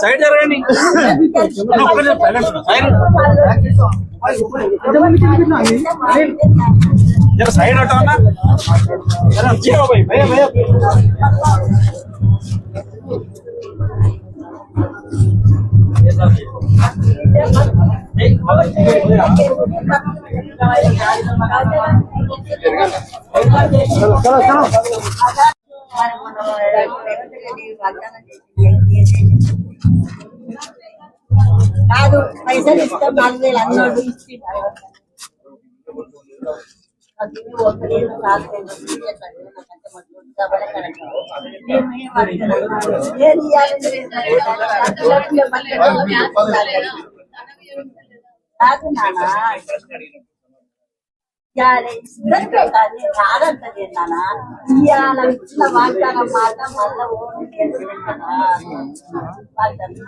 Side जा रहा नहीं जरा साइड हटाओ ना जरा अच्छे हो भाई भैया भैया चलो चलो। కాదు పైసలు ఇస్తాం నాలుగు వేలు అన్నాడు ఇచ్చి కాదు నాన్న కాదంటది నాన్న ఇవాళ ఇచ్చిన వాగ్దానం మాట మళ్ళా ఓన్ వాగ్దానం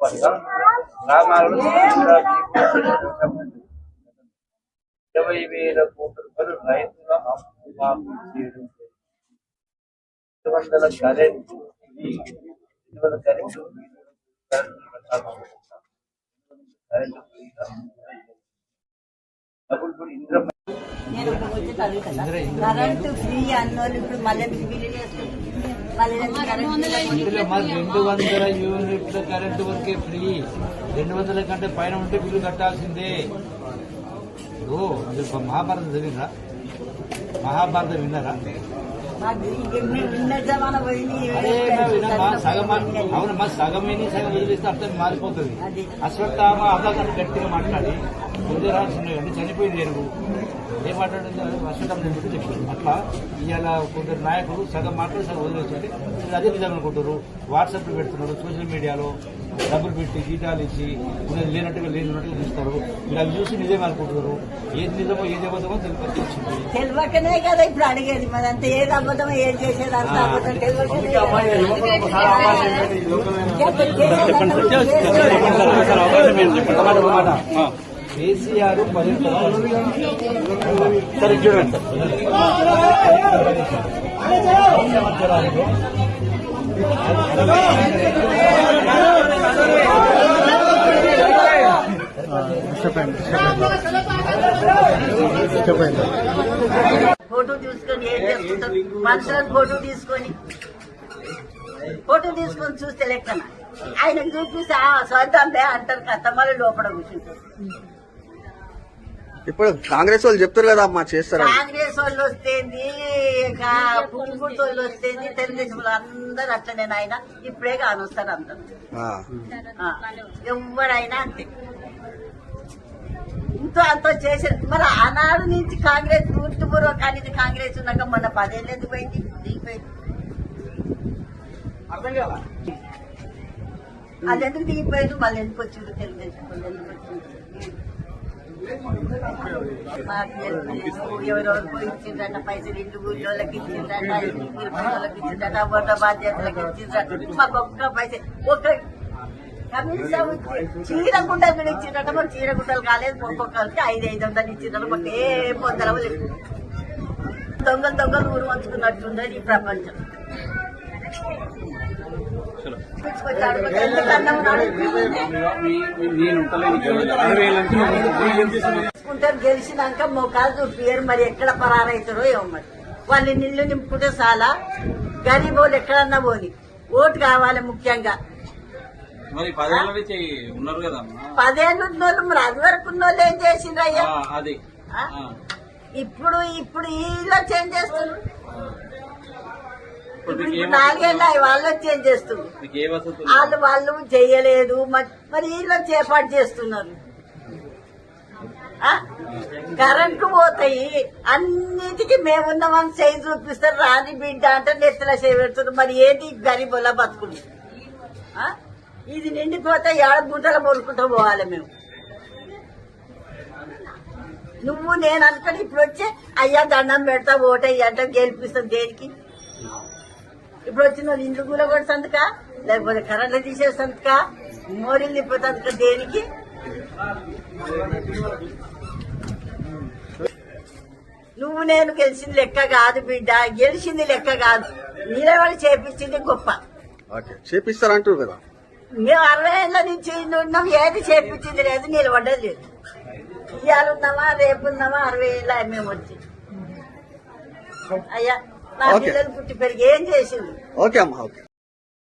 ఎవరు గ్రామాలలో ఇరవై వేల కోట్ల రూపాయలు రైతుల అప్పు మాఫీ చేయడం రెండు వందల కరెంటు రెండు వందల కరెంటు ఫ్రీ అన్నోళ్ళు ఇప్పుడు మళ్ళీ బిల్లు చేసుకుంటున్నారు? ఇందులో మరి రెండు వందల యూనిట్ల కరెంటు వరకే ఫ్రీ. రెండు వందల కంటే పైన ఉంటే బిల్లు కట్టాల్సిందే. ఓ మీరు మహాభారతం చదివినరా మహాభారతం విన్నారా? సగం అవును మా సగం విని సగం వదిలిస్తే అర్థం మారిపోతుంది. అది. అశ్వత్థామ అర్ధగంట గట్టిగా మాట్లాడి. గుజరాత్ చనిపోయింది ఎరుగు ఏం మాట్లాడింది అశ్వత్థామ ఎందుకు చెప్పారు అట్లా ఇవాళ కొందరు నాయకులు సగం మాట్లాడి సగం వదిలేస్తుంటే అదే నిజం అనుకుంటారు వాట్సాప్ పెడుతున్నారు సోషల్ మీడియాలో డబ్బులు పెట్టి గీతాలు ఇచ్చి లేనట్టుగా లేనట్టుగా చూస్తారు వీళ్ళు అవి చూసి నిజమే అనుకుంటున్నారు ఏది నిజమో ఏది అబద్ధమో తెలిపి వచ్చింది తెలియకనే కదా ఇప్పుడు అడిగేది మరి అంత ఏది అబద్ధం ఏది చేసేది అంత అబద్ధం తెలియకనే కదా. కేసీఆర్ సరే చూడండి. సంవత్సరాలు ఫోటో తీసుకొని ఏం చేస్తుంటారు మనుషులను ఫోటో తీసుకొని. ఫోటో తీసుకొని చూస్తే లెక్కన? ఆయన చూపిస్తే సొంతం సొంతందే అంటారు కథమల్లి లోపల కూర్చుంటారు. ఇప్పుడు కాంగ్రెస్ వాళ్ళు చెప్తారు కదా అమ్మా చేస్తారని కాంగ్రెస్ వాళ్ళు వస్తేంది వాళ్ళు వస్తేంది తెలుగుదేశం వాళ్ళు అందరు అట్లనే ఆయన ఇప్పుడే కానొస్తారు అందరు. ఎవరైనా అంతే. ఇంతో అంత చేసిన మరి ఆనాడు నుంచి కాంగ్రెస్ పూర్తిపూర్వ కానీ కాంగ్రెస్ ఉన్నాక మొన్న పదేళ్ళు ఎందుకు పోయింది? దిగిపోయింది అర్థం కదా అది ఎందుకు దిగిపోయింది? మళ్ళీ ఎందుకు వచ్చింది తెలుగుదేశం వాళ్ళు? ఎందుకు వచ్చింది. ఎవరెవరికో ఇచ్చిందంట పైసలు ఇంటి కూర్చోళ్ళకి ఇచ్చిందంట వాళ్ళకి కూర్చోళ్ళకి ఇచ్చిందంట బాధ్యతలకు ఇచ్చిందంట మాకు ఒక్క పైసలు ఒక్క కనీసం చీర గుడ్డలు కూడా ఇచ్చిందట మాకు చీర గుడ్డలు కాలేదు ఒక్కొక్కరికి ఐదు ఐదు వందలు ఇచ్చిందట మాకు ఏ పొందరవ లేదు. దొంగలు దొంగలు ఊరు వంచుకున్నట్టుందని ఈ ప్రపంచం. ఉన్నాడు? నేను? తీసుకుంటారు గెలిచినాక మోకాలు చూపియరు మరి ఎక్కడ పరారైతారో ఏమో మరి. వాళ్ళు నిల్లు నింపుకుంటే చాలా. గరీబ్ వాళ్ళు ఎక్కడన్నా పోని. ఓటు కావాలి ముఖ్యంగా. మరి పదేళ్ళ నుంచి ఉన్నారు కదా పదేళ్ళు ఉన్నోళ్ళు మరి అది వరకు ఉన్నోళ్ళు ఏం చేసిండ్రు అయ్యా? అది? ఇప్పుడు ఇప్పుడు ఈలో చేంజ్ చేస్తున్నారు. నాలుగేళ్ళ వాళ్ళు వచ్చి ఏం చేస్తున్నారు వాళ్ళు వాళ్ళు చెయ్యలేదు మరి వీళ్ళు ఏర్పాటు చేస్తున్నారు? కరెంటు పోతాయి. అన్నిటికీ మేమున్నామని చేయి చూపిస్తారు రాని బిడ్డ అంటే నెత్తల చేయి పెడుతున్నారు మరి ఏంటి గరీబుల బతుకులు? ఇది నిండిపోతే ఏడ గుంటలు మొరుకుంటూ పోవాలి మేము? నువ్వు నేను అనుకుని ఇప్పుడు వచ్చి అయ్యా దండం పెడతా ఓటయ్య అంటే గెలిపిస్తాం దేనికి? ఇప్పుడు వచ్చిన వాళ్ళు ఇండ్లు కూడా కొడుతుందికా లేకపోతే కరెంట్లు తీసేస్తుందికా? మోరీలు తిప్పుతుందికా దేనికి? నువ్వు నేను గెలిచింది లెక్క కాదు బిడ్డ. గెలిచింది లెక్క కాదు. నిలబడి చేపించింది గొప్ప. చేపిస్తారంటారు కదా? మేము అరవై ఏళ్ళ నుంచి ఉన్నాం. ఏది చేపించింది లేదు నిలబడ్డది లేదు. ఇవాళ ఉన్నామా రేపు ఉన్నామా అరవై ఏళ్ళ మేము వచ్చి. అయ్యా. నా ఓకే. పిల్లలు పుట్టి పెరిగి ఏం చేసింది ఓకే అమ్మా ఓకే